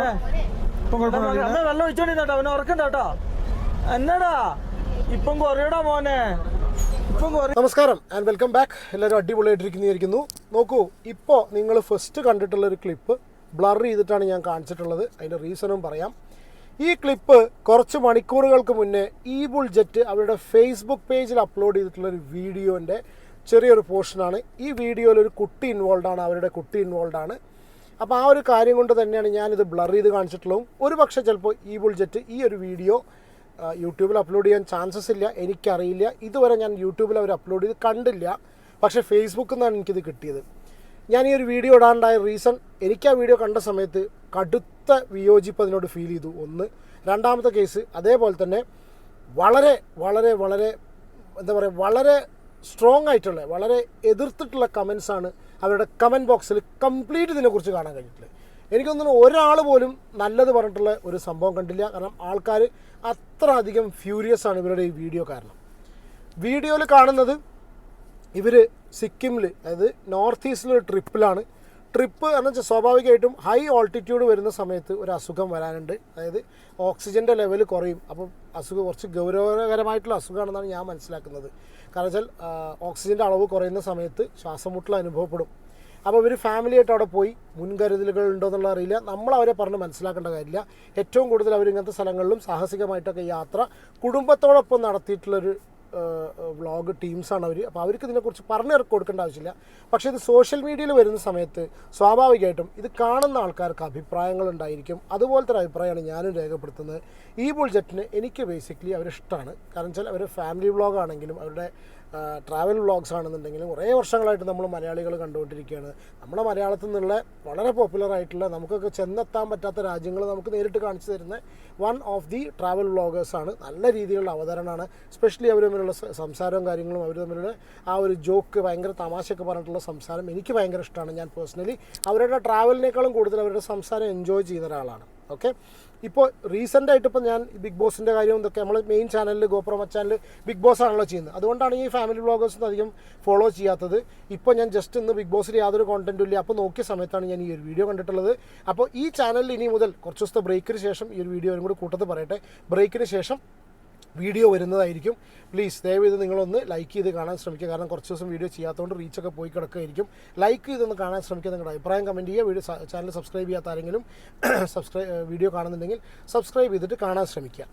അമ്മ വെള്ളം ഒഴിച്ചോണ്ടിരുന്നോ അവനെ ഉറക്കണ്ടോ എന്നടാ? ഇപ്പം കുറയടാ മോനെ. നമസ്കാരം ആൻഡ് വെൽക്കം ബാക്ക് എല്ലാവരും അടിപൊളിയായിട്ടിരിക്കുന്നിരിക്കുന്നു നോക്കൂ ഇപ്പോൾ നിങ്ങൾ ഫസ്റ്റ് കണ്ടിട്ടുള്ള ഒരു ക്ലിപ്പ് ബ്ലർ ചെയ്തിട്ടാണ് ഞാൻ കാണിച്ചിട്ടുള്ളത്. അതിന്റെ റീസണും പറയാം. ഈ ക്ലിപ്പ് കുറച്ച് മണിക്കൂറുകൾക്ക് മുന്നേ ഈ ബുൾ ജെറ്റ് അവരുടെ ഫേസ്ബുക്ക് പേജിൽ അപ്ലോഡ് ചെയ്തിട്ടുള്ള ഒരു വീഡിയോന്റെ ചെറിയൊരു പോർഷനാണ് ഈ വീഡിയോയിൽ ഒരു കുട്ടി ഇൻവോൾവ് ആണ്. അവരുടെ കുട്ടി ഇൻവോൾവ് ആണ്. അപ്പോൾ ആ ഒരു കാര്യം കൊണ്ട് തന്നെയാണ് ഞാനിത് ബ്ലർ ചെയ്ത് കാണിച്ചിട്ടുള്ളതും. ഒരു പക്ഷേ ചിലപ്പോൾ ഈ ബുൾജെറ്റ് ഈ ഒരു വീഡിയോ യൂട്യൂബിൽ അപ്ലോഡ് ചെയ്യാൻ ചാൻസസ് ഇല്ല എനിക്കറിയില്ല. ഇതുവരെ ഞാൻ യൂട്യൂബിൽ അവർ അപ്ലോഡ് ചെയ്ത് കണ്ടില്ല. പക്ഷേ ഫേസ്ബുക്കിൽ നിന്നാണ് എനിക്കിത് കിട്ടിയത്. ഞാൻ ഈ ഒരു വീഡിയോ ഇടാണ്ടായ റീസൺ എനിക്ക് ആ വീഡിയോ കണ്ട സമയത്ത് കടുത്ത വിയോജിപ്പ് അതിനോട് ഫീൽ ചെയ്തു. ഒന്ന്. രണ്ടാമത്തെ കേസ് അതേപോലെ തന്നെ വളരെ വളരെ വളരെ എന്താ പറയുക വളരെ സ്ട്രോങ് ആയിട്ടുള്ള വളരെ എതിർത്തിട്ടുള്ള കമൻസാണ് അവരുടെ കമന്റ് ബോക്സിൽ കംപ്ലീറ്റ് ഇതിനെക്കുറിച്ച് കാണാൻ കഴിഞ്ഞിട്ടുള്ളത് എനിക്കൊന്നും ഒരാൾ പോലും നല്ലത് പറഞ്ഞിട്ടുള്ള ഒരു സംഭവം കണ്ടില്ല. കാരണം ആൾക്കാർ അത്ര അധികം ഫ്യൂരിയസ് ആണ് ഇവരുടെ ഈ വീഡിയോ കാരണം. വീഡിയോയിൽ കാണുന്നത് ഇവർ സിക്കിമിൽ അതായത് നോർത്ത് ഈസ്റ്റിലൊരു ട്രിപ്പിലാണ് ട്രിപ്പ് എന്ന് വെച്ചാൽ സ്വാഭാവികമായിട്ടും ഹൈ ഓൾട്ടിറ്റ്യൂഡ് വരുന്ന സമയത്ത് ഒരു അസുഖം വരാനുണ്ട്. അതായത് ഓക്സിജന്റെ ലെവൽ കുറയും. അപ്പം അസുഖം കുറച്ച് ഗൗരവകരമായിട്ടുള്ള അസുഖമാണെന്നാണ് ഞാൻ മനസ്സിലാക്കുന്നത്. കാരണം വെച്ചാൽ ഓക്സിജന്റെ അളവ് കുറയുന്ന സമയത്ത് ശ്വാസമുട്ടൽ അനുഭവപ്പെടും. അപ്പോൾ ഇവർ ഫാമിലിയായിട്ട് അവിടെ പോയി മുൻകരുതലുകൾ ഉണ്ടോ എന്നുള്ള അറിയില്ല. നമ്മൾ അവരെ പറഞ്ഞ് മനസ്സിലാക്കേണ്ട കാര്യമില്ല. ഏറ്റവും കൂടുതൽ അവർ ഇങ്ങനത്തെ സ്ഥലങ്ങളിലും സാഹസികമായിട്ടൊക്കെ യാത്ര കുടുംബത്തോടൊപ്പം നടത്തിയിട്ടുള്ളൊരു വ്ളോഗ് ടീംസാണ് അവർ അപ്പോൾ അവർക്ക് ഇതിനെക്കുറിച്ച് പറഞ്ഞു കൊടുക്കേണ്ട ആവശ്യമില്ല. പക്ഷേ ഇത് സോഷ്യൽ മീഡിയയിൽ വരുന്ന സമയത്ത് സ്വാഭാവികമായിട്ടും ഇത് കാണുന്ന ആൾക്കാർക്ക് അഭിപ്രായങ്ങൾ ഉണ്ടായിരിക്കും. അതുപോലത്തെ ഒരു അഭിപ്രായമാണ് ഞാനും രേഖപ്പെടുത്തുന്നത്. ഈ ബുൾജറ്റിന് എനിക്ക് ബേസിക്കലി അവരിഷ്ടമാണ് കാരണം വെച്ചാൽ അവർ ഫാമിലി വ്ളോഗാണെങ്കിലും അവരുടെ ട്രാവൽ വ്ളോഗ്സ് ആണെന്നുണ്ടെങ്കിലും കുറേ വർഷങ്ങളായിട്ട് നമ്മൾ മലയാളികൾ കണ്ടുകൊണ്ടിരിക്കുകയാണ്. നമ്മുടെ മലയാളത്തിൽ നിന്നുള്ള വളരെ പോപ്പുലർ ആയിട്ടുള്ള നമുക്കൊക്കെ ചെന്നെത്താൻ പറ്റാത്ത രാജ്യങ്ങൾ നമുക്ക് നേരിട്ട് കാണിച്ചു തരുന്ന വൺ ഓഫ് ദി ട്രാവൽ വ്ളോഗേഴ്സാണ് നല്ല രീതിയിലുള്ള അവതരണമാണ്. സ്പെഷ്യലി അവർ തമ്മിലുള്ള സംസാരവും കാര്യങ്ങളും അവർ തമ്മിലുള്ള ആ ഒരു ജോക്ക് ഭയങ്കര തമാശയൊക്കെ പറഞ്ഞിട്ടുള്ള സംസാരം എനിക്ക് ഭയങ്കര ഇഷ്ടമാണ് ഞാൻ പേഴ്സണലി അവരുടെ ട്രാവലിനേക്കാളും കൂടുതൽ അവരുടെ സംസാരം എൻജോയ് ചെയ്യുന്ന ഒരാളാണ്. ഓക്കെ? ഇപ്പോൾ റീസെന്റ് ആയിട്ട് ഇപ്പോൾ ഞാൻ ബിഗ് ബോസിന്റെ കാര്യം ഇതൊക്കെ നമ്മൾ മെയിൻ ചാനലിൽ ഗോപ്രമ ചാനൽ ബിഗ് ബോസ് ആണല്ലോ ചെയ്യുന്നത്. അതുകൊണ്ടാണ് ഈ ഫാമിലി ബ്ലോഗേഴ്സ് അധികം ഫോളോ ചെയ്യാത്തത്. ഇപ്പോൾ ഞാൻ ജസ്റ്റ് ഇന്ന് ബിഗ് ബോസിൽ യാതൊരു കോണ്ടന്റും ഇല്ല. അപ്പോൾ നോക്കിയ സമയത്താണ് ഞാൻ ഈ ഒരു വീഡിയോ കണ്ടിട്ടുള്ളത്. അപ്പോൾ ഈ ചാനലിൽ ഇനി മുതൽ കുറച്ച് ദിവസത്തെ ബ്രേക്കിന് ശേഷം ഈ ഒരു വീഡിയോ കൂടി കൂട്ടത്തിൽ പറയട്ടെ. ബ്രേക്കിന് ശേഷം വീഡിയോ വരുന്നതായിരിക്കും. പ്ലീസ് ദയവ് ഇത് നിങ്ങളൊന്ന് ലൈക്ക് ചെയ്ത് കാണാൻ ശ്രമിക്കുക. കാരണം കുറച്ച് ദിവസം വീഡിയോ ചെയ്യാത്തതുകൊണ്ട് റീച്ചൊക്കെ പോയി കിടക്കുകയായിരിക്കും ലൈക്ക് ചെയ്തൊന്ന് കാണാൻ ശ്രമിക്കുക നിങ്ങളുടെ അഭിപ്രായം കമന്റ് ചെയ്യുക. വീഡിയോ ചാനൽ സബ്സ്ക്രൈബ് ചെയ്യാത്ത ആരെങ്കിലും സബ്സ്ക്രൈബ് വീഡിയോ കാണുന്നുണ്ടെങ്കിൽ സബ്സ്ക്രൈബ് ചെയ്തിട്ട് കാണാൻ ശ്രമിക്കുക.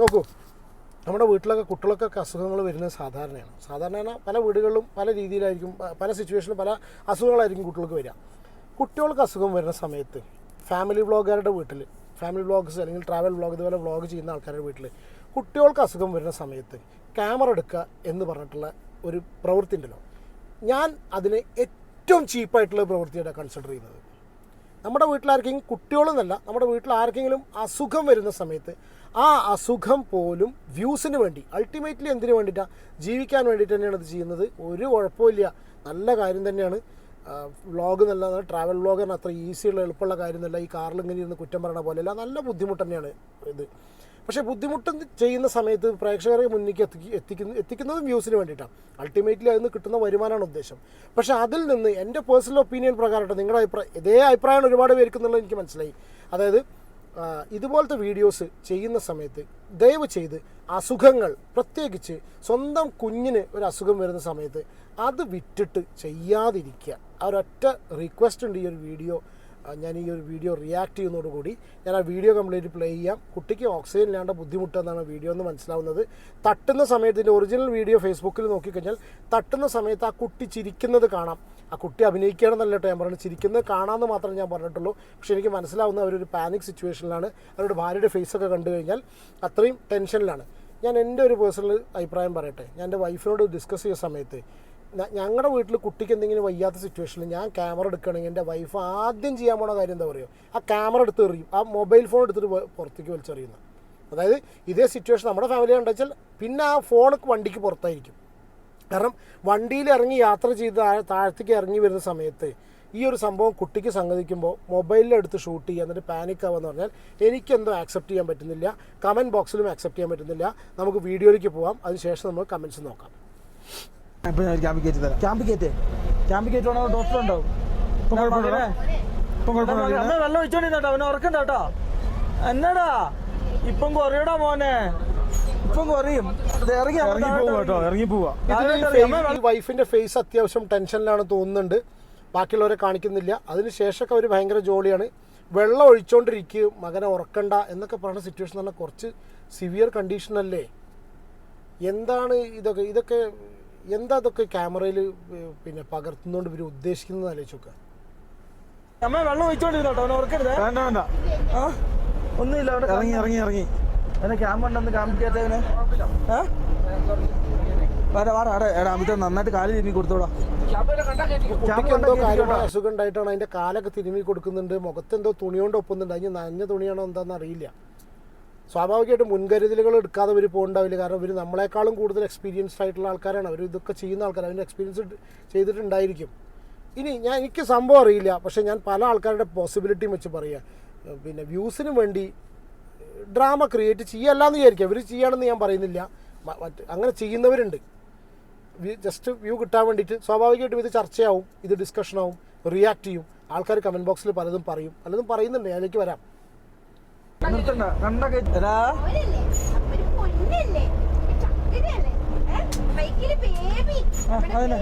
നോക്കൂ നമ്മുടെ വീട്ടിലൊക്കെ കുട്ടികൾക്കൊക്കെ അസുഖങ്ങൾ വരുന്നത് സാധാരണയാണ്. സാധാരണ പല വീടുകളിലും പല രീതിയിലായിരിക്കും പല സിറ്റുവേഷനിലും പല അസുഖങ്ങളായിരിക്കും കുട്ടികൾക്ക് വരിക. കുട്ടികൾക്ക് അസുഖം വരുന്ന സമയത്ത് ഫാമിലി വ്ളോഗുകാരുടെ വീട്ടിൽ ഫാമിലി വ്ളോഗ്സ് അല്ലെങ്കിൽ ട്രാവൽ വ്ളോഗ് ഇതുപോലെ വ്ളോഗ് ചെയ്യുന്ന ആൾക്കാരുടെ വീട്ടിൽ കുട്ടികൾക്ക് അസുഖം വരുന്ന സമയത്ത് ക്യാമറ എടുക്കുക എന്ന് പറഞ്ഞിട്ടുള്ള ഒരു പ്രവൃത്തി ഉണ്ടല്ലോ. ഞാൻ അതിനെ ഏറ്റവും ചീപ്പായിട്ടുള്ള പ്രവൃത്തിയാണ് കൺസിഡർ ചെയ്യുന്നത്. നമ്മുടെ വീട്ടിലാർക്കെങ്കിലും കുട്ടികളെന്നല്ല നമ്മുടെ വീട്ടിൽ ആർക്കെങ്കിലും അസുഖം വരുന്ന സമയത്ത് ആ അസുഖം പോലും വ്യൂസിന് വേണ്ടി അൾട്ടിമേറ്റ്ലി എന്തിനു വേണ്ടിയിട്ടാണ് ജീവിക്കാൻ വേണ്ടിയിട്ട് തന്നെയാണ് ഇത് ചെയ്യുന്നത്. ഒരു കുഴപ്പമില്ല നല്ല കാര്യം തന്നെയാണ്. വ്ളോഗ് നല്ല ട്രാവൽ വ്ളോഗ് അത്ര ഈസിയുള്ള എളുപ്പമുള്ള കാര്യമൊന്നുമല്ല ഈ കാറിൽ ഇങ്ങനെ ഇരുന്ന് കുറ്റം പറയണ പോലെയല്ല. നല്ല ബുദ്ധിമുട്ട് തന്നെയാണ് ഇത്. പക്ഷേ ബുദ്ധിമുട്ട് ചെയ്യുന്ന സമയത്ത് പ്രേക്ഷകരെ മുന്നിലേക്ക് എത്തിക്ക് എത്തിക്കുന്ന എത്തിക്കുന്നതും വ്യൂസിന് വേണ്ടിയിട്ടാണ് അൾട്ടിമേറ്റ്ലി അതിൽ നിന്ന് കിട്ടുന്ന വരുമാനമാണ് ഉദ്ദേശം. പക്ഷേ അതിൽ നിന്ന് എന്റെ പേഴ്സണൽ ഒപ്പീനിയൻ പ്രകാരമായിട്ട് നിങ്ങളുടെ അഭിപ്രായം ഇതേ അഭിപ്രായമാണ് ഒരുപാട് പേർക്ക് എന്നുള്ളത് എനിക്ക് മനസ്സിലായി. അതായത് ഇതുപോലത്തെ വീഡിയോസ് ചെയ്യുന്ന സമയത്ത് ദയവ് ചെയ്ത് അസുഖങ്ങൾ പ്രത്യേകിച്ച് സ്വന്തം കുഞ്ഞിന് ഒരു അസുഖം വരുന്ന സമയത്ത് അത് വിട്ടിട്ട് ചെയ്യാതിരിക്കുക. ആ ഒരൊറ്റ റിക്വസ്റ്റ് ഉണ്ട് ഈ ഒരു വീഡിയോ. ഞാൻ ഈ ഒരു വീഡിയോ റിയാക്ട് ചെയ്യുന്നതോടുകൂടി ഞാൻ ആ വീഡിയോ കംപ്ലീറ്റ് പ്ലേ ചെയ്യാം. കുട്ടിക്ക് ഓക്സിജൻ ഇല്ലാണ്ട് ബുദ്ധിമുട്ടെന്നാണ് വീഡിയോ എന്ന് മനസ്സിലാവുന്നത്. തട്ടുന്ന സമയത്ത് ഇതിന്റെ ഒറിജിനൽ വീഡിയോ ഫേസ്ബുക്കിൽ നോക്കിക്കഴിഞ്ഞാൽ തട്ടുന്ന സമയത്ത് ആ കുട്ടി ചിരിക്കുന്നത് കാണാം. ആ കുട്ടി അഭിനയിക്കുകയാണെന്നല്ല കേട്ടോ ഞാൻ പറഞ്ഞത്. ചിരിക്കുന്നത് കാണാമെന്ന് മാത്രമേ ഞാൻ പറഞ്ഞിട്ടുള്ളൂ. പക്ഷേ എനിക്ക് മനസ്സിലാവുന്ന അവരൊരു പാനിക് സിറ്റുവേഷനിലാണ് അവരുടെ ഭാര്യയുടെ ഫേസൊക്കെ കണ്ടു കഴിഞ്ഞാൽ അത്രയും ടെൻഷനിലാണ് ഞാൻ എന്റെ ഒരു പേഴ്സണൽ അഭിപ്രായം പറയട്ടെ. ഞാൻ എന്റെ വൈഫിനോട് ഡിസ്കസ് ചെയ്യുന്ന സമയത്ത് ഞങ്ങളുടെ വീട്ടിൽ കുട്ടിക്ക് എന്തെങ്കിലും വയ്യാത്ത സിറ്റുവേഷനിൽ ഞാൻ ക്യാമറ എടുക്കുകയാണെങ്കിൽ എന്റെ വൈഫ് ആദ്യം ചെയ്യാൻ പോണ കാര്യം എന്താ പറയുക? ആ ക്യാമറ എടുത്ത് എറിയും. ആ മൊബൈൽ ഫോൺ എടുത്തിട്ട് പുറത്തേക്ക് വലിച്ചെറിയുന്നു അതായത് ഇതേ സിറ്റുവേഷൻ നമ്മുടെ ഫാമിലി ഉണ്ടെച്ചാൽ പിന്നെ ആ ഫോൺ വണ്ടിക്ക് പുറത്തായിരിക്കും. കാരണം വണ്ടിയിൽ ഇറങ്ങി യാത്ര ചെയ്ത് താഴെ- താഴത്തേക്ക് ഇറങ്ങി വരുന്ന സമയത്ത് ഈ ഒരു സംഭവം കുട്ടിക്ക് സംഗതിക്കുമ്പോൾ മൊബൈലിലെടുത്ത് ഷൂട്ട് ചെയ്യുക എന്നിട്ട് പാനിക് ആവുക എന്ന് പറഞ്ഞാൽ എനിക്കെന്തോ ആക്സെപ്റ്റ് ചെയ്യാൻ പറ്റുന്നില്ല. കമന്റ് ബോക്സിലും ആക്സെപ്റ്റ് ചെയ്യാൻ പറ്റുന്നില്ല. നമുക്ക് വീഡിയോയിലേക്ക് പോകാം അതിനുശേഷം നമ്മൾ കമന്റ്സ് നോക്കാം. ഇപ്പൊ ഞാൻ ക്യാമ്പ് കയറ്റി തരാം. ക്യാമ്പ് കയറ്റേ? ക്യാമ്പ് കയറ്റുവാണെങ്കിൽ ഡോക്ടർ ഉണ്ടാവും ഇപ്പൊ കുഴപ്പമില്ല ഇപ്പം കുഴപ്പമില്ല അമ്മ വെള്ളം ഒഴിച്ചോണ്ടിരുന്നോട്ടോ അവനെ ഉറക്കണ്ട കേട്ടോ. എന്നടാ? ഇപ്പം കുറയടാ മോനെ. ഇപ്പം കുറയും. ഇറങ്ങി ഇറങ്ങി താഴോട്ട് പോവാ കേട്ടോ. ഇറങ്ങി പോവാ. വൈഫിന്റെ ഫേസ് അത്യാവശ്യം ടെൻഷനിലാണ് തോന്നുന്നുണ്ട്. ബാക്കിയുള്ളവരെ കാണിക്കുന്നില്ല. അതിനുശേഷമൊക്കെ അവർ ഭയങ്കര ജോലിയാണ് വെള്ളം ഒഴിച്ചോണ്ടിരിക്കുക മകനെ ഉറക്കണ്ട എന്നൊക്കെ പറയുന്ന സിറ്റുവേഷൻ തന്നെ കുറച്ച് സിവിയർ കണ്ടീഷൻ അല്ലേ? എന്താണ് ഇതൊക്കെ? ഇതൊക്കെ എന്താ അതൊക്കെ ക്യാമറയിൽ പിന്നെ പകർത്തുന്നോണ്ട് ഇവർ ഉദ്ദേശിക്കുന്നത് ആലോചിച്ചൊക്കെ അമ്മ വെള്ളം ഒഴിച്ചോണ്ടിരുന്നോട്ടോ അവനെ ഉറക്കരുത് വേണ്ട വേണ്ട. ഒന്നുമില്ല അവിടെ ഇറങ്ങി ഇറങ്ങി ഇറങ്ങി. അവനെ ക്യാമ്പ് ഉണ്ടെന്ന് എടാ അമിത നന്നായിട്ട് കാൽ കൊടുത്തോടാ. എന്തോ കാര്യമായ അസുഖം ഉണ്ടായിട്ടാണ് അതിന്റെ കാലൊക്കെ തിരുമ്മി കൊടുക്കുന്നുണ്ട് മുഖത്ത് എന്തോ തുണി കൊണ്ട് ഒപ്പുന്നുണ്ട് അതിന് നനഞ്ഞ തുണിയാണോ എന്താണെന്ന് അറിയില്ല. സ്വാഭാവികമായിട്ടും മുൻകരുതലുകൾ എടുക്കാതെ അവർ പോകണ്ടാവില്ല. കാരണം ഇവർ നമ്മളെക്കാളും കൂടുതൽ എക്സ്പീരിയൻസ്ഡ് ആയിട്ടുള്ള ആൾക്കാരാണ്. അവർ ഇതൊക്കെ ചെയ്യുന്ന ആൾക്കാർ അവർ എക്സ്പീരിയൻസ് ചെയ്തിട്ടുണ്ടായിരിക്കും. ഇനി ഞാൻ എനിക്ക് സംഭവം അറിയില്ല. പക്ഷേ ഞാൻ പല ആൾക്കാരുടെ പോസിബിലിറ്റിയും വെച്ച് പറയാം. പിന്നെ വ്യൂസിന് വേണ്ടി ഡ്രാമ ക്രിയേറ്റ് ചെയ്യല്ലാന്ന് വിചാരിക്കുക ഇവർ ചെയ്യണമെന്ന് ഞാൻ പറയുന്നില്ല. മറ്റ് അങ്ങനെ ചെയ്യുന്നവരുണ്ട്. ജസ്റ്റ് വ്യൂ കിട്ടാൻ വേണ്ടിയിട്ട് സ്വാഭാവികമായിട്ടും ഇത് ചർച്ചയാവും. ഇത് ഡിസ്കഷനാവും റിയാക്ട് ചെയ്യും. ആൾക്കാർ കമന്റ് ബോക്സിൽ പലതും പറയും. പലതും പറയുന്നുണ്ട്. അതിലേക്ക് വരാം. നിർത്തണ്ട. കണ്ടൊക്കെ എടാ. അതന്നെ.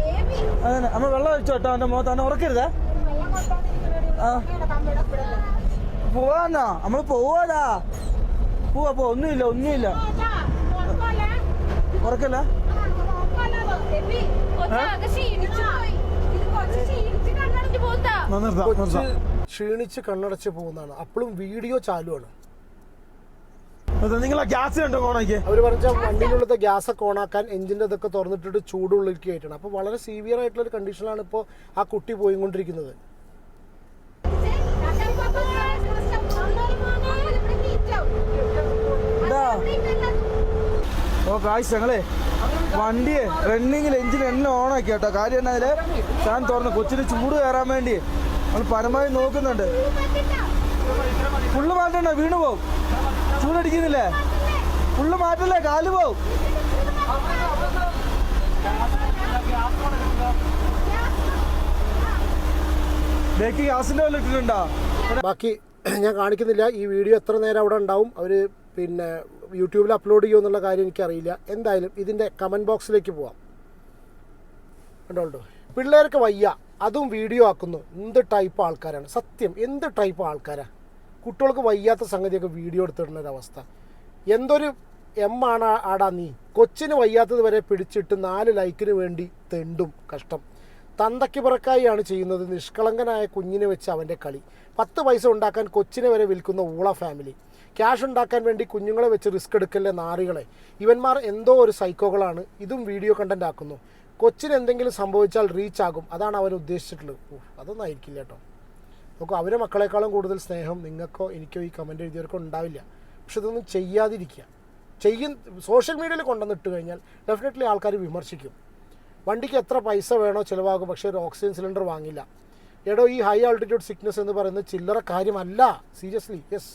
അമ്മ വെള്ളം ഒഴിച്ചോട്ടോ അവന്റെ മുഖത്ത് അവനെ ഉറക്കരുതേ. പോവാന്നാ. നമ്മൾ പോവാടാ. പോവാ പോ. ഒന്നുമില്ല ഒന്നുമില്ല? ഉറക്കല്ല? ക്ഷീണിച്ചു കണ്ണടച്ച് പോകുന്നതാണ്. അപ്പോഴും വീഡിയോ ചാലുവാണ്. നിങ്ങൾ ആ ഗ്യാസ് കണ്ടോ അവർ പറഞ്ഞ വണ്ടിയിലുള്ളത് ഗ്യാസ് ഒക്കെ ഓണാക്കാൻ എഞ്ചിന്റെ ഇതൊക്കെ തുറന്നിട്ടിട്ട് ചൂടുള്ളിലേക്ക് കയറ്റണം. അപ്പോൾ വളരെ സീവിയർ ആയിട്ടുള്ള ഒരു കണ്ടീഷനിലാണ് ഇപ്പോൾ ആ കുട്ടി പോയിക്കൊണ്ടിരിക്കുന്നത്. ഓ കാശ് ഞങ്ങളെ വണ്ടിയെ റണ്ണിങ്ങിൽ എഞ്ചിൻ എണ്ണ ഓണാക്കി കേട്ടോ. കാര്യം എന്നാ എന്നാൽ ഞാൻ തുറന്ന് കൊച്ചിന് ചൂട് കയറാൻ വേണ്ടി നമ്മൾ പരമാവധി നോക്കുന്നുണ്ട്. ഫുള്ള് മാറ്റണ്ട വീണ് പോവും ചൂടടിക്കുന്നില്ലേ ഫുള്ള് മാറ്റല്ലേ? കാൽ പോവും. ബേക്ക് വല്ല ഇട്ടിട്ടുണ്ടോ? ബാക്കി ഞാൻ കാണിക്കുന്നില്ല. ഈ വീഡിയോ എത്ര നേരം അവിടെ ഉണ്ടാവും? അവർ പിന്നെ യൂട്യൂബിൽ അപ്ലോഡ് ചെയ്യുമോ എന്നുള്ള കാര്യം എനിക്കറിയില്ല. എന്തായാലും ഇതിന്റെ കമന്റ് ബോക്സിലേക്ക് പോവാം. കണ്ടോളൂ പിള്ളേർക്ക് വയ്യ. അതും വീഡിയോ ആക്കുന്നു. എന്ത് ടൈപ്പ് ആൾക്കാരാണ്? സത്യം എന്ത് ടൈപ്പ് ആൾക്കാരാണ് കുട്ടികൾക്ക് വയ്യാത്ത സംഗതിയൊക്കെ വീഡിയോ എടുത്തിടുന്ന ഒരവസ്ഥ. എന്തൊരു എം ആണ് ആടാ നീ. കൊച്ചിന് വയ്യാത്തത് വരെ പിടിച്ചിട്ട് നാല് ലൈക്കിന് വേണ്ടി തെണ്ടും കഷ്ടം. തന്തയ്ക്ക് പിറക്കായിയാണ് ചെയ്യുന്നത്. നിഷ്കളങ്കനായ കുഞ്ഞിനെ വെച്ച് അവന്റെ കളി. പത്ത് പൈസ ഉണ്ടാക്കാൻ കൊച്ചിനെ വരെ വിൽക്കുന്ന ഊള ഫാമിലി ക്യാഷ് ഉണ്ടാക്കാൻ വേണ്ടി കുഞ്ഞുങ്ങളെ വെച്ച് റിസ്ക് എടുക്കല്ലേ നാറികളെ. ഇവന്മാർ എന്തോ ഒരു സൈക്കോകളാണ് ഇതും വീഡിയോ കണ്ടന്റ് ആക്കുന്നു. കൊച്ചിന് എന്തെങ്കിലും സംഭവിച്ചാൽ റീച്ച് ആകും. അതാണ് അവർ ഉദ്ദേശിച്ചിട്ടുള്ളത്. അതൊന്നും ആയിരിക്കില്ല കേട്ടോ. നോക്കൂ അവരെ മക്കളെക്കാളും കൂടുതൽ സ്നേഹം നിങ്ങൾക്കോ എനിക്കോ ഈ കമന്റ് എഴുതിയവർക്കോ ഉണ്ടാവില്ല. പക്ഷെ ഇതൊന്നും ചെയ്യാതിരിക്കുക. ചെയ്യും സോഷ്യൽ മീഡിയയിൽ കൊണ്ടുവന്നിട്ട് കഴിഞ്ഞാൽ ഡെഫിനറ്റ്ലി ആൾക്കാർ വിമർശിക്കും. വണ്ടിക്ക് എത്ര പൈസ വേണോ ചിലവാകും പക്ഷേ ഒരു ഓക്സിജൻ സിലിണ്ടർ വാങ്ങില്ല. എടോ ഈ ഹൈ ആൾട്ടിറ്റ്യൂഡ് സിക്നസ് എന്ന് പറയുന്നത് ചില്ലറ കാര്യമല്ല. സീരിയസ്ലി യെസ്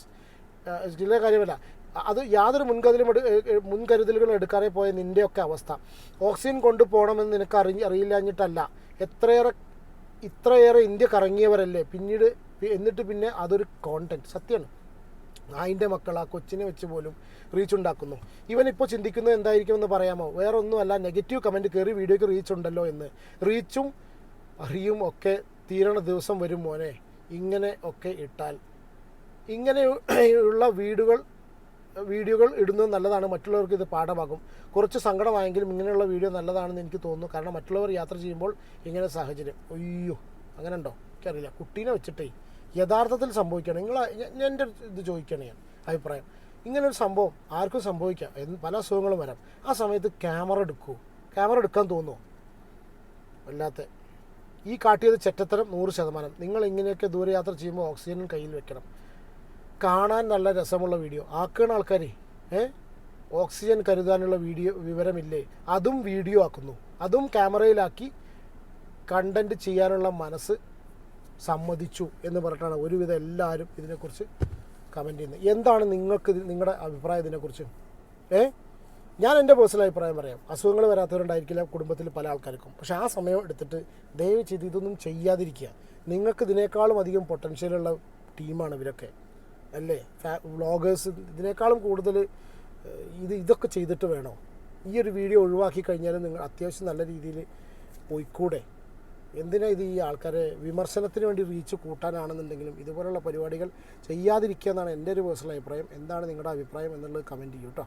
ചില്ലറ കാര്യമല്ല. അത് യാതൊരു മുൻകരുതലും മുൻകരുതലുകളും എടുക്കാതെ പോയ നിന്റെയൊക്കെ അവസ്ഥ. ഓക്സിജൻ കൊണ്ടുപോകണമെന്ന് നിനക്ക് അറി അറിയില്ലാഞ്ഞിട്ടല്ല. എത്രയേറെ ഇത്രയേറെ ഇന്ത്യ കറങ്ങിയവരല്ലേ? പിന്നീട് എന്നിട്ട് പിന്നെ അതൊരു കോണ്ടന്റ് സത്യമാണ്. നായിന്റെ മക്കൾ ആ കൊച്ചിനെ വെച്ച് പോലും റീച്ച് ഉണ്ടാക്കുന്നു. ഇവൻ ഇപ്പോൾ ചിന്തിക്കുന്നത് എന്തായിരിക്കുമെന്ന് പറയാമോ? വേറെ ഒന്നുമല്ല നെഗറ്റീവ് കമന്റ് കയറി വീഡിയോയ്ക്ക് റീച്ച് ഉണ്ടല്ലോ എന്ന്. റീച്ചും അറിയും ഒക്കെ തീരണ ദിവസം വരും മോനെ. ഇങ്ങനെ ഒക്കെ ഇട്ടാൽ. ഇങ്ങനെയുള്ള വീടുകൾ വീഡിയോകൾ ഇടുന്നത് നല്ലതാണ് മറ്റുള്ളവർക്ക് ഇത് പാഠമാകും കുറച്ച് സങ്കടമായെങ്കിലും ഇങ്ങനെയുള്ള വീഡിയോ നല്ലതാണെന്ന് എനിക്ക് തോന്നുന്നു. കാരണം മറ്റുള്ളവർ യാത്ര ചെയ്യുമ്പോൾ ഇങ്ങനെ സാഹചര്യം. അയ്യോ അങ്ങനെ ഉണ്ടോ എനിക്കറിയില്ല. കുട്ടീനെ വെച്ചിട്ടേ യഥാർത്ഥത്തിൽ സംഭവിക്കണം നിങ്ങൾ എന്റെ ഇത് ചോദിക്കുകയാണ് ഞാൻ അഭിപ്രായം. ഇങ്ങനൊരു സംഭവം ആർക്കും സംഭവിക്കാം. പല അസുഖങ്ങളും വരാം. ആ സമയത്ത് ക്യാമറ എടുക്കൂ. ക്യാമറ എടുക്കാൻ തോന്നുമോ വല്ലാത്ത. ഈ കാട്ടിയത് ചെറ്റത്തരം നൂറ് ശതമാനം. നിങ്ങൾ ഇങ്ങനെയൊക്കെ ദൂരയാത്ര ചെയ്യുമ്പോൾ ഓക്സിജനും കയ്യിൽ വെക്കണം. കാണാൻ നല്ല രസമുള്ള വീഡിയോ. ആക്കുന്ന ആൾക്കാരെ ഏ? ഓക്സിജൻ കരുതാനുള്ള വീഡിയോ വിവരമില്ലേ? അതും വീഡിയോ ആക്കുന്നു. അതും ക്യാമറയിലാക്കി കണ്ടന്റ് ചെയ്യാനുള്ള മനസ്സ് സമ്മതിച്ചു എന്ന് പറഞ്ഞിട്ടാണ് ഒരുവിധം എല്ലാവരും ഇതിനെക്കുറിച്ച് കമന്റ് ചെയ്യുന്നത്. എന്താണ് നിങ്ങൾക്ക് നിങ്ങളുടെ അഭിപ്രായം ഇതിനെക്കുറിച്ച്? ഏ? ഞാൻ എന്റെ പേഴ്സണൽ അഭിപ്രായം പറയാം. അസുഖങ്ങൾ വരാത്തവരുണ്ടായിരിക്കില്ല കുടുംബത്തിൽ പല ആൾക്കാർക്കും. പക്ഷേ ആ സമയം എടുത്തിട്ട് ദയവ് ചെയ്ത് ഇതൊന്നും ചെയ്യാതിരിക്കുക. നിങ്ങൾക്ക് ഇതിനേക്കാളും അധികം പൊട്ടൻഷ്യലുള്ള ടീമാണ് ഇവരൊക്കെ. അല്ലേ? വ്ളോഗേഴ്സ് ഇതിനേക്കാളും കൂടുതൽ ഇത് ഇതൊക്കെ ചെയ്തിട്ട് വേണോ? ഈ ഒരു വീഡിയോ ഒഴിവാക്കി കഴിഞ്ഞാൽ നിങ്ങൾ അത്യാവശ്യം നല്ല രീതിയിൽ പോയിക്കൂടെ? എന്തിനാ ഇത് ഈ ആൾക്കാരെ വിമർശനത്തിന് വേണ്ടി റീച്ച് കൂട്ടാനാണെന്നുണ്ടെങ്കിലും ഇതുപോലുള്ള പരിപാടികൾ ചെയ്യാതിരിക്കുക എന്നാണ് എന്റെ ഒരു പേഴ്സണൽ അഭിപ്രായം. എന്താണ് നിങ്ങളുടെ അഭിപ്രായം എന്നുള്ളത് കമന്റ് ചെയ്യൂ കേട്ടോ